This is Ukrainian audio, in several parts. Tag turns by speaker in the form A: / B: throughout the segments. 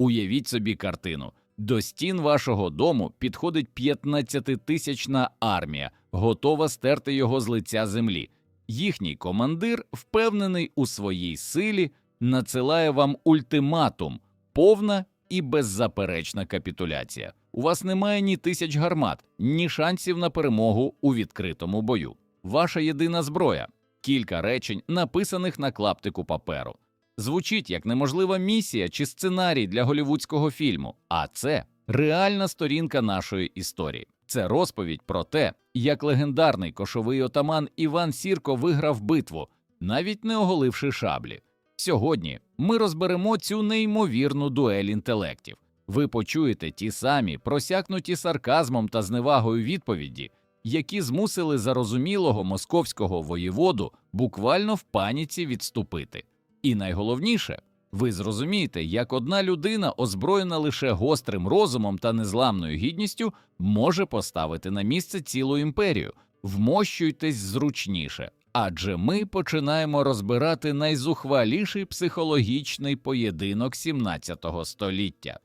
A: Уявіть собі картину. До стін вашого дому підходить 15-тисячна армія, готова стерти його з лиця землі. Їхній командир, впевнений у своїй силі, надсилає вам ультиматум, повна і беззаперечна капітуляція. У вас немає ні тисяч гармат, ні шансів на перемогу у відкритому бою. Ваша єдина зброя кілька речень, написаних на клаптику паперу. Звучить як неможлива місія чи сценарій для голівудського фільму, а це реальна сторінка нашої історії. Це розповідь про те, як легендарний кошовий отаман Іван Сірко виграв битву, навіть не оголивши шаблі. Сьогодні ми розберемо цю неймовірну дуель інтелектів. Ви почуєте ті самі просякнуті сарказмом та зневагою відповіді, які змусили зарозумілого московського воєводу буквально в паніці відступити. І найголовніше, ви зрозумієте, як одна людина, озброєна лише гострим розумом та незламною гідністю, може поставити на місце цілу імперію. Вмощуйтесь зручніше, адже ми починаємо розбирати найзухваліший психологічний поєдинок 17 століття.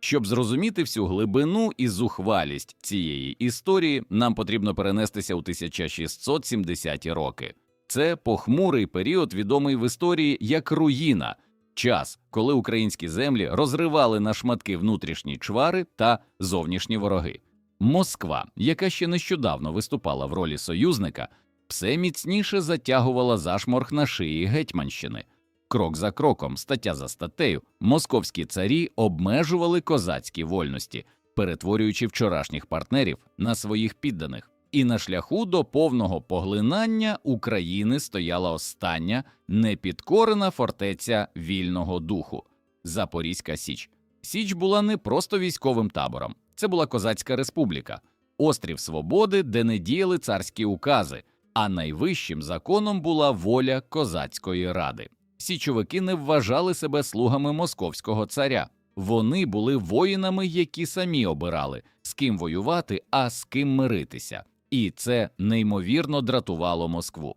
A: Щоб зрозуміти всю глибину і зухвалість цієї історії, нам потрібно перенестися у 1670-ті роки. Це похмурий період, відомий в історії як руїна, час, коли українські землі розривали на шматки внутрішні чвари та зовнішні вороги. Москва, яка ще нещодавно виступала в ролі союзника, все міцніше затягувала зашморг на шиї Гетьманщини. Крок за кроком, стаття за статтею, московські царі обмежували козацькі вольності, перетворюючи вчорашніх партнерів на своїх підданих. І на шляху до повного поглинання України стояла остання непідкорена фортеця вільного духу Запорізька Січ. Січ була не просто військовим табором, це була козацька республіка, острів свободи, де не діяли царські укази, а найвищим законом була воля козацької ради. Січовики не вважали себе слугами московського царя. Вони були воїнами, які самі обирали, з ким воювати, а з ким миритися. І це неймовірно дратувало Москву.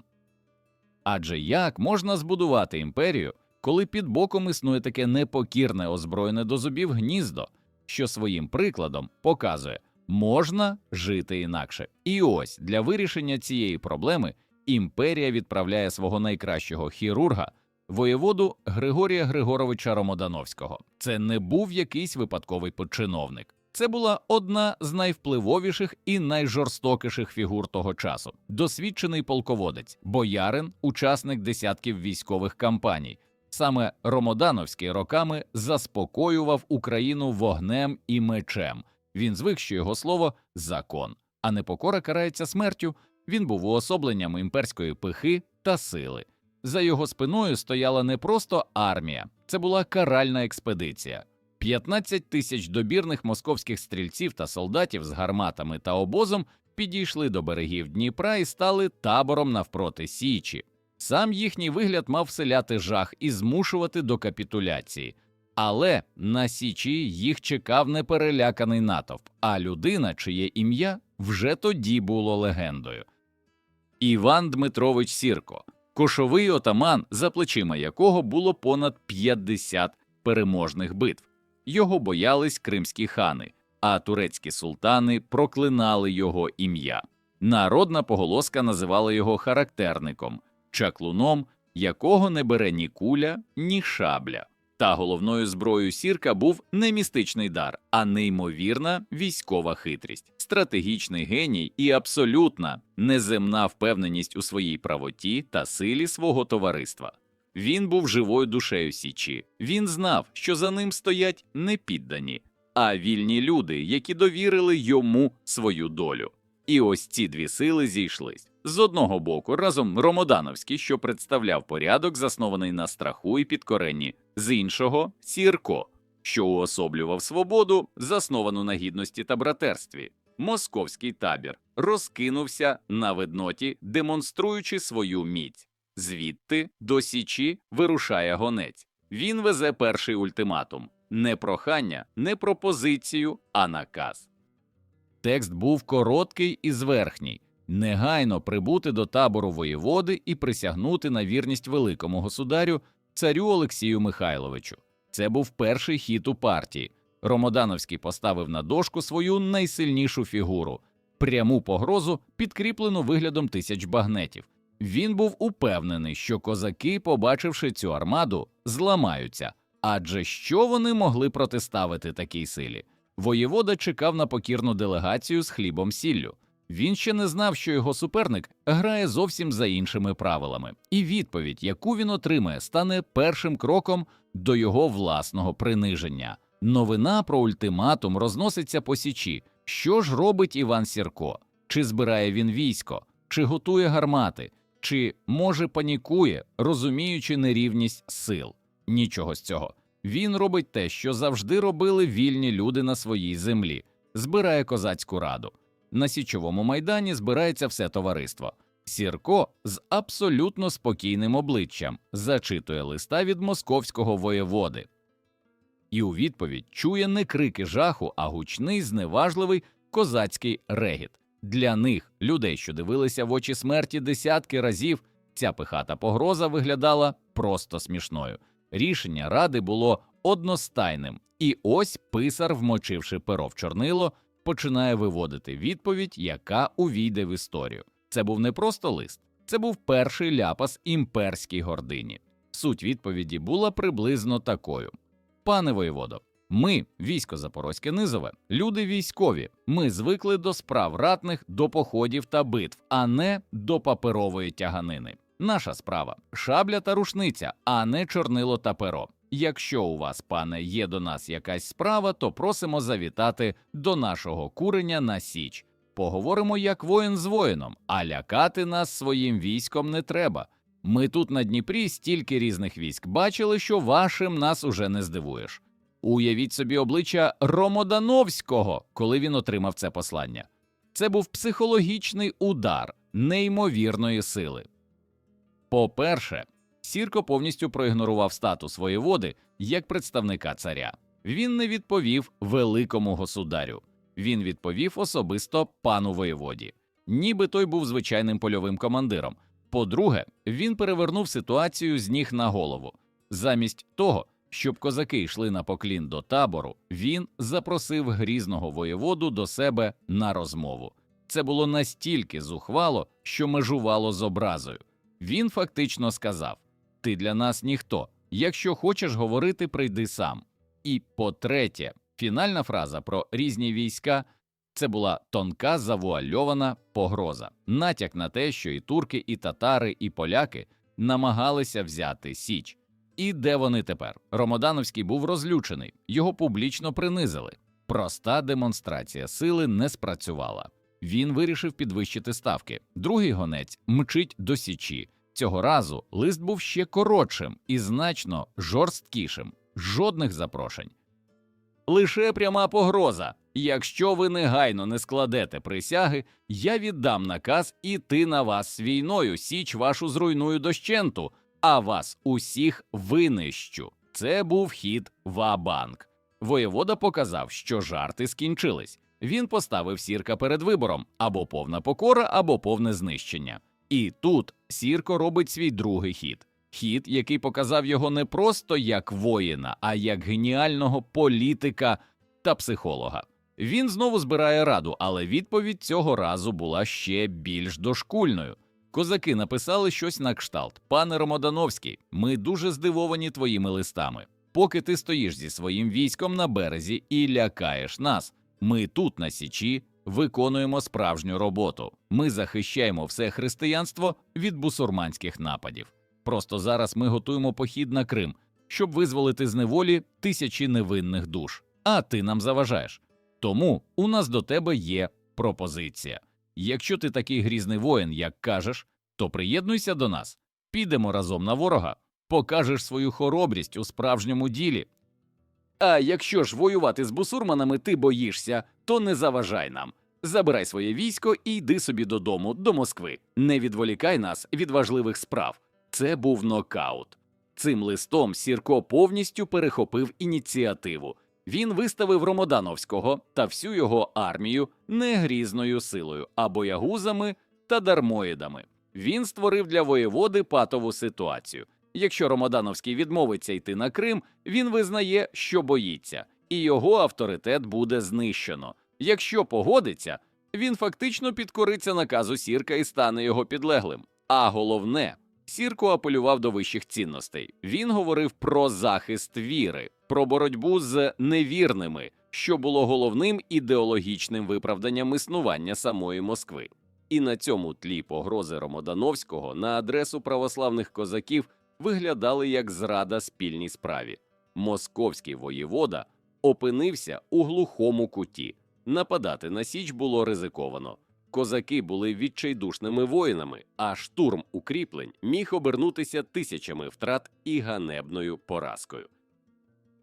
A: Адже як можна збудувати імперію, коли під боком існує таке непокірне озброєне до зубів гніздо, що своїм прикладом показує, можна жити інакше. І ось для вирішення цієї проблеми імперія відправляє свого найкращого хірурга, воєводу Григорія Григоровича Ромодановського. Це не був якийсь випадковий починовник. Це була одна з найвпливовіших і найжорстокіших фігур того часу. Досвідчений полководець, боярин, учасник десятків військових кампаній. Саме Ромодановський роками заспокоював Україну вогнем і мечем. Він звик, що його слово закон, а непокора карається смертю. Він був уособленням імперської пихи та сили. За його спиною стояла не просто армія, це була каральна експедиція. 15 тисяч добірних московських стрільців та солдатів з гарматами та обозом підійшли до берегів Дніпра і стали табором навпроти Січі. Сам їхній вигляд мав вселяти жах і змушувати до капітуляції. Але на Січі їх чекав не переляканий натовп, а людина, чиє ім'я вже тоді було легендою. Іван Дмитрович Сірко, кошовий отаман, за плечима якого було понад 50 переможних битв. Його боялись кримські хани, а турецькі султани проклинали його ім'я. Народна поголоска називала його характерником, чаклуном, якого не бере ні куля, ні шабля. Та головною зброєю сірка був не містичний дар, а неймовірна військова хитрість, стратегічний геній і абсолютна неземна впевненість у своїй правоті та силі свого товариства. Він був живою душею Січі. Він знав, що за ним стоять не піддані, а вільні люди, які довірили йому свою долю. І ось ці дві сили зійшлись. З одного боку, разом Ромодановський, що представляв порядок, заснований на страху і підкоренні, з іншого Сірко, що уособлював свободу, засновану на гідності та братерстві. Московський табір розкинувся на видноті, демонструючи свою міць. Звідти до Січі вирушає гонець. Він везе перший ультиматум не прохання, не пропозицію, а наказ. Текст був короткий і зверхній негайно прибути до табору воєводи і присягнути на вірність великому государю, царю Олексію Михайловичу. Це був перший хід у партії. Ромодановський поставив на дошку свою найсильнішу фігуру пряму погрозу, підкріплену виглядом тисяч багнетів. Він був упевнений, що козаки, побачивши цю армаду, зламаються. Адже що вони могли протиставити такій силі? Воєвода чекав на покірну делегацію з хлібом сіллю. Він ще не знав, що його суперник грає зовсім за іншими правилами, і відповідь, яку він отримає, стане першим кроком до його власного приниження. Новина про ультиматум розноситься по січі. Що ж робить Іван Сірко? Чи збирає він військо, чи готує гармати, чи може панікує, розуміючи нерівність сил? Нічого з цього. Він робить те, що завжди робили вільні люди на своїй землі, збирає козацьку раду. На січовому майдані збирається все товариство. Сірко з абсолютно спокійним обличчям зачитує листа від московського воєводи. І у відповідь чує не крики жаху, а гучний, зневажливий козацький регіт. Для них, людей, що дивилися в очі смерті десятки разів, ця пихата погроза виглядала просто смішною. Рішення ради було одностайним, і ось писар, вмочивши перо в чорнило, починає виводити відповідь, яка увійде в історію. Це був не просто лист, це був перший ляпас імперській гордині. Суть відповіді була приблизно такою: Пане воєводо, ми, військо Запорозьке Низове, люди військові. Ми звикли до справ ратних, до походів та битв, а не до паперової тяганини. Наша справа шабля та рушниця, а не чорнило та перо. Якщо у вас, пане, є до нас якась справа, то просимо завітати до нашого куреня на Січ. Поговоримо як воїн з воїном, а лякати нас своїм військом не треба. Ми тут на Дніпрі стільки різних військ бачили, що вашим нас уже не здивуєш. Уявіть собі обличчя Ромодановського, коли він отримав це послання. Це був психологічний удар неймовірної сили. По-перше, Сірко повністю проігнорував статус воєводи як представника царя. Він не відповів великому государю. Він відповів особисто пану воєводі, ніби той був звичайним польовим командиром. По-друге, він перевернув ситуацію з ніг на голову. Замість того, щоб козаки йшли на поклін до табору, він запросив грізного воєводу до себе на розмову. Це було настільки зухвало, що межувало з образою. Він фактично сказав: Ти для нас ніхто. Якщо хочеш говорити, прийди сам. І по-третє, фінальна фраза про різні війська це була тонка завуальована погроза, натяк на те, що і турки, і татари, і поляки намагалися взяти Січ. І де вони тепер? Ромодановський був розлючений, його публічно принизили. Проста демонстрація сили не спрацювала. Він вирішив підвищити ставки. Другий гонець мчить до Січі. Цього разу лист був ще коротшим і значно жорсткішим. Жодних запрошень. Лише пряма погроза. Якщо ви негайно не складете присяги, я віддам наказ іти на вас війною, січ вашу зруйную дощенту, а вас усіх винищу. Це був хід Ва-банк. Воєвода показав, що жарти скінчились. Він поставив сірка перед вибором або повна покора, або повне знищення. І тут Сірко робить свій другий хід. Хід, який показав його не просто як воїна, а як геніального політика та психолога. Він знову збирає раду, але відповідь цього разу була ще більш дошкульною. Козаки написали щось на кшталт: Пане Ромодановський, ми дуже здивовані твоїми листами. Поки ти стоїш зі своїм військом на березі і лякаєш нас, ми тут, на Січі, виконуємо справжню роботу. Ми захищаємо все християнство від бусурманських нападів. Просто зараз ми готуємо похід на Крим, щоб визволити з неволі тисячі невинних душ. А ти нам заважаєш. Тому у нас до тебе є пропозиція. Якщо ти такий грізний воїн, як кажеш, то приєднуйся до нас, підемо разом на ворога, покажеш свою хоробрість у справжньому ділі. А якщо ж воювати з бусурманами ти боїшся, то не заважай нам. Забирай своє військо і йди собі додому, до Москви. Не відволікай нас від важливих справ. Це був нокаут. Цим листом Сірко повністю перехопив ініціативу. Він виставив Ромодановського та всю його армію не грізною силою, а боягузами та дармоїдами. Він створив для воєводи патову ситуацію. Якщо Ромодановський відмовиться йти на Крим, він визнає, що боїться, і його авторитет буде знищено. Якщо погодиться, він фактично підкориться наказу Сірка і стане його підлеглим. А головне, Сірко апелював до вищих цінностей. Він говорив про захист віри, про боротьбу з невірними, що було головним ідеологічним виправданням існування самої Москви. І на цьому тлі погрози Ромодановського на адресу православних козаків виглядали як зрада спільній справі. Московський воєвода опинився у глухому куті. Нападати на Січ було ризиковано. Козаки були відчайдушними воїнами, а штурм укріплень міг обернутися тисячами втрат і ганебною поразкою.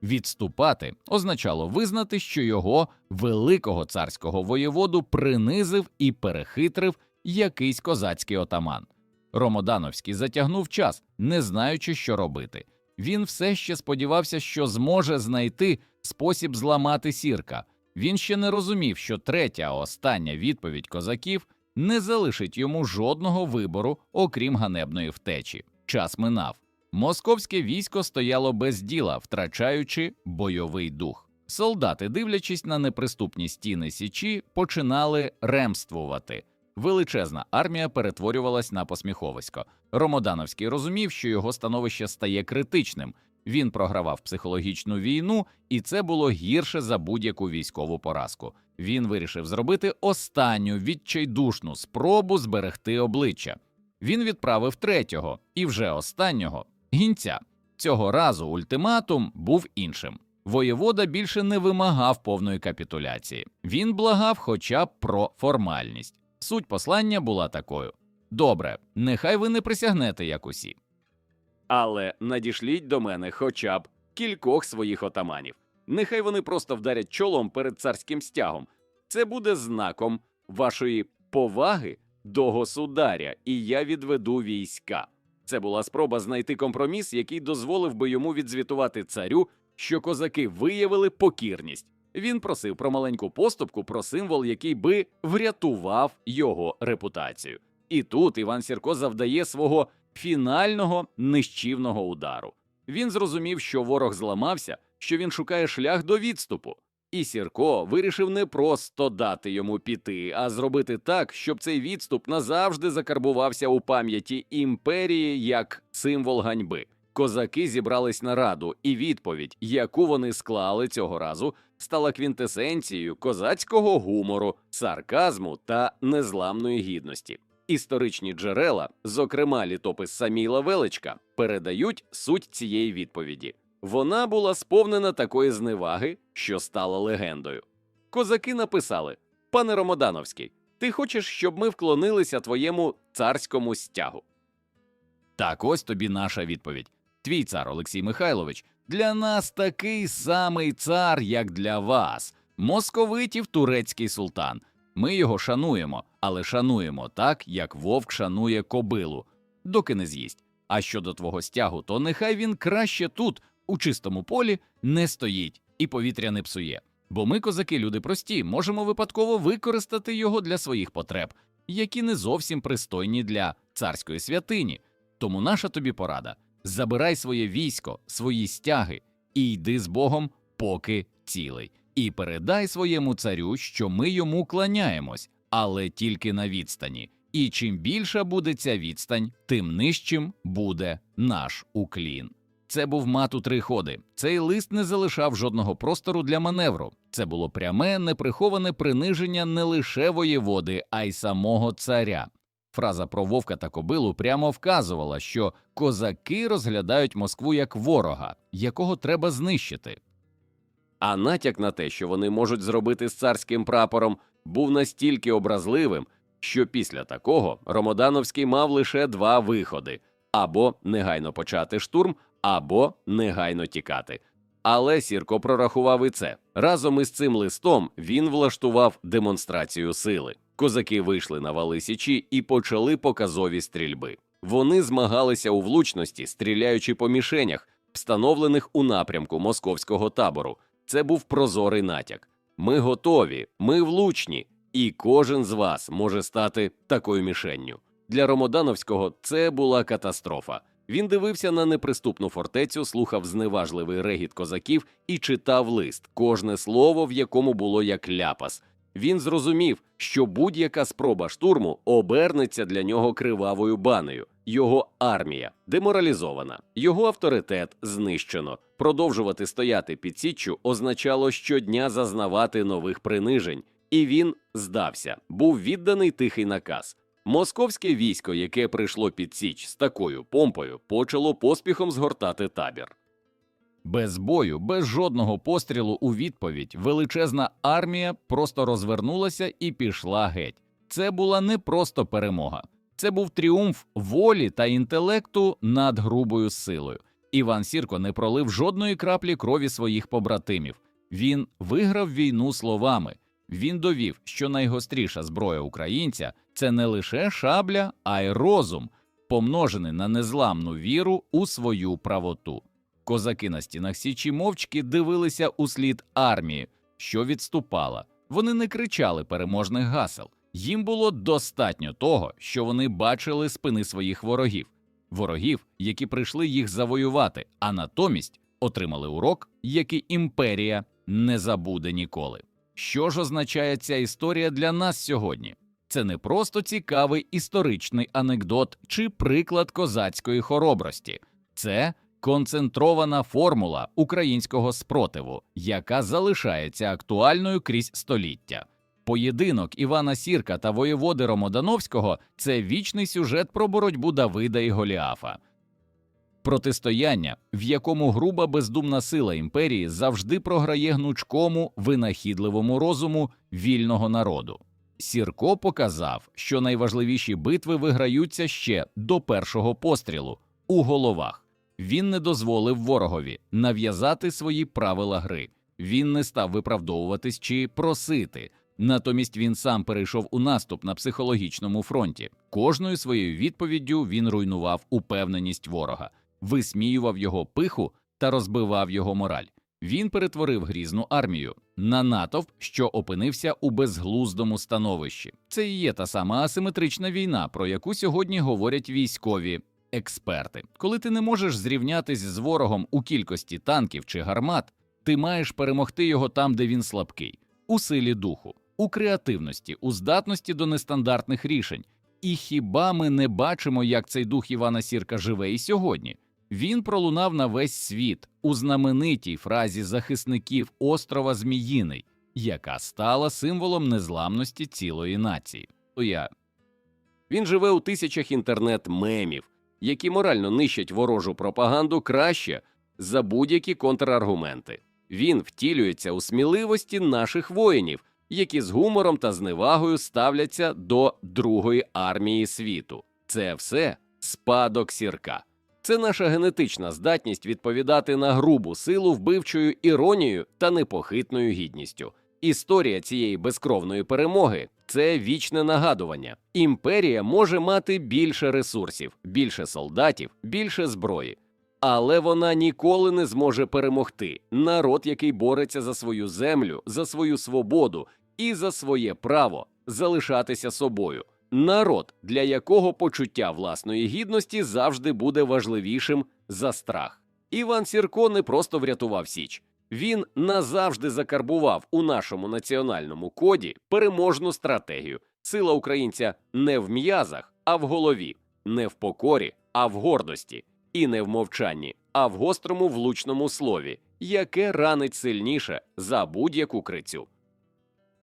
A: Відступати означало визнати, що його великого царського воєводу принизив і перехитрив якийсь козацький отаман. Ромодановський затягнув час, не знаючи, що робити. Він все ще сподівався, що зможе знайти спосіб зламати сірка. Він ще не розумів, що третя остання відповідь козаків не залишить йому жодного вибору, окрім ганебної втечі. Час минав. Московське військо стояло без діла, втрачаючи бойовий дух. Солдати, дивлячись на неприступні стіни січі, починали ремствувати. Величезна армія перетворювалась на посміховисько. Ромодановський розумів, що його становище стає критичним. Він програвав психологічну війну, і це було гірше за будь-яку військову поразку. Він вирішив зробити останню відчайдушну спробу зберегти обличчя. Він відправив третього і вже останнього гінця. Цього разу ультиматум був іншим. Воєвода більше не вимагав повної капітуляції. Він благав хоча б про формальність. Суть послання була такою: добре, нехай ви не присягнете, як усі. Але надішліть до мене хоча б кількох своїх отаманів. Нехай вони просто вдарять чолом перед царським стягом. Це буде знаком вашої поваги до государя, і я відведу війська. Це була спроба знайти компроміс, який дозволив би йому відзвітувати царю, що козаки виявили покірність. Він просив про маленьку поступку, про символ, який би врятував його репутацію. І тут Іван Сірко завдає свого фінального нищівного удару. Він зрозумів, що ворог зламався, що він шукає шлях до відступу. І Сірко вирішив не просто дати йому піти, а зробити так, щоб цей відступ назавжди закарбувався у пам'яті імперії як символ ганьби. Козаки зібрались на раду, і відповідь, яку вони склали цього разу, стала квінтесенцією козацького гумору, сарказму та незламної гідності. Історичні джерела, зокрема літопис Саміла Величка, передають суть цієї відповіді. Вона була сповнена такої зневаги, що стала легендою. Козаки написали: Пане Ромодановський, ти хочеш, щоб ми вклонилися твоєму царському стягу? Так ось тобі наша відповідь. Твій цар Олексій Михайлович для нас такий самий цар, як для вас, московитів турецький султан. Ми його шануємо, але шануємо так, як вовк шанує кобилу, доки не з'їсть. А щодо твого стягу, то нехай він краще тут, у чистому полі, не стоїть і повітря не псує. Бо ми, козаки, люди прості, можемо випадково використати його для своїх потреб, які не зовсім пристойні для царської святині. Тому наша тобі порада: забирай своє військо, свої стяги і йди з Богом, поки цілий, і передай своєму царю, що ми йому кланяємось, але тільки на відстані. І чим більша буде ця відстань, тим нижчим буде наш уклін. Це був мат у три ходи. Цей лист не залишав жодного простору для маневру. Це було пряме, неприховане приниження не лише воєводи, а й самого царя. Фраза про вовка та кобилу прямо вказувала, що козаки розглядають Москву як ворога, якого треба знищити. А натяк на те, що вони можуть зробити з царським прапором, був настільки образливим, що після такого Ромодановський мав лише два виходи або негайно почати штурм, або негайно тікати. Але Сірко прорахував і це. Разом із цим листом він влаштував демонстрацію сили. Козаки вийшли на вали січі і почали показові стрільби. Вони змагалися у влучності, стріляючи по мішенях, встановлених у напрямку московського табору. Це був прозорий натяк. Ми готові, ми влучні, і кожен з вас може стати такою мішенню. Для Ромодановського це була катастрофа.
B: Він дивився на неприступну фортецю, слухав зневажливий регіт козаків і читав лист, кожне слово в якому було як ляпас. Він зрозумів, що будь-яка спроба штурму обернеться для нього кривавою банею. Його армія деморалізована, його авторитет знищено. Продовжувати стояти під січчю означало щодня зазнавати нових принижень, і він здався. Був відданий тихий наказ. Московське військо, яке прийшло під січ з такою помпою, почало поспіхом згортати табір.
A: Без бою, без жодного пострілу у відповідь, величезна армія просто розвернулася і пішла геть. Це була не просто перемога, це був тріумф волі та інтелекту над грубою силою. Іван Сірко не пролив жодної краплі крові своїх побратимів. Він виграв війну словами. Він довів, що найгостріша зброя українця це не лише шабля, а й розум, помножений на незламну віру у свою правоту. Козаки на стінах Січі мовчки дивилися у слід армії, що відступала. Вони не кричали переможних гасел. Їм було достатньо того, що вони бачили спини своїх ворогів, ворогів, які прийшли їх завоювати, а натомість отримали урок, який імперія не забуде ніколи. Що ж означає ця історія для нас сьогодні? Це не просто цікавий історичний анекдот чи приклад козацької хоробрості, це концентрована формула українського спротиву, яка залишається актуальною крізь століття. Поєдинок Івана Сірка та воєводи Ромодановського це вічний сюжет про боротьбу Давида і Голіафа. Протистояння, в якому груба бездумна сила імперії завжди програє гнучкому винахідливому розуму вільного народу. Сірко показав, що найважливіші битви виграються ще до першого пострілу у головах. Він не дозволив ворогові нав'язати свої правила гри. Він не став виправдовуватись чи просити. Натомість він сам перейшов у наступ на психологічному фронті. Кожною своєю відповіддю він руйнував упевненість ворога, висміював його пиху та розбивав його мораль. Він перетворив грізну армію на натовп, що опинився у безглуздому становищі. Це і є та сама асиметрична війна, про яку сьогодні говорять військові експерти. Коли ти не можеш зрівнятись з ворогом у кількості танків чи гармат, ти маєш перемогти його там, де він слабкий, у силі духу, у креативності, у здатності до нестандартних рішень. І хіба ми не бачимо, як цей дух Івана Сірка живе і сьогодні? Він пролунав на весь світ у знаменитій фразі захисників острова Зміїний, яка стала символом незламності цілої нації. Я
B: Він живе у тисячах інтернет-мемів, які морально нищать ворожу пропаганду краще за будь-які контраргументи. Він втілюється у сміливості наших воїнів, які з гумором та зневагою ставляться до Другої армії світу. Це все спадок сірка. Це наша генетична здатність відповідати на грубу силу вбивчою іронією та непохитною гідністю. Історія цієї безкровної перемоги це вічне нагадування. Імперія може мати більше ресурсів, більше солдатів, більше зброї. Але вона ніколи не зможе перемогти народ, який бореться за свою землю, за свою свободу і за своє право залишатися собою. Народ, для якого почуття власної гідності завжди буде важливішим за страх. Іван Сірко не просто врятував Січ, він назавжди закарбував у нашому національному коді переможну стратегію. Сила українця не в м'язах, а в голові, не в покорі, а в гордості, і не в мовчанні, а в гострому влучному слові, яке ранить сильніше за будь-яку крицю.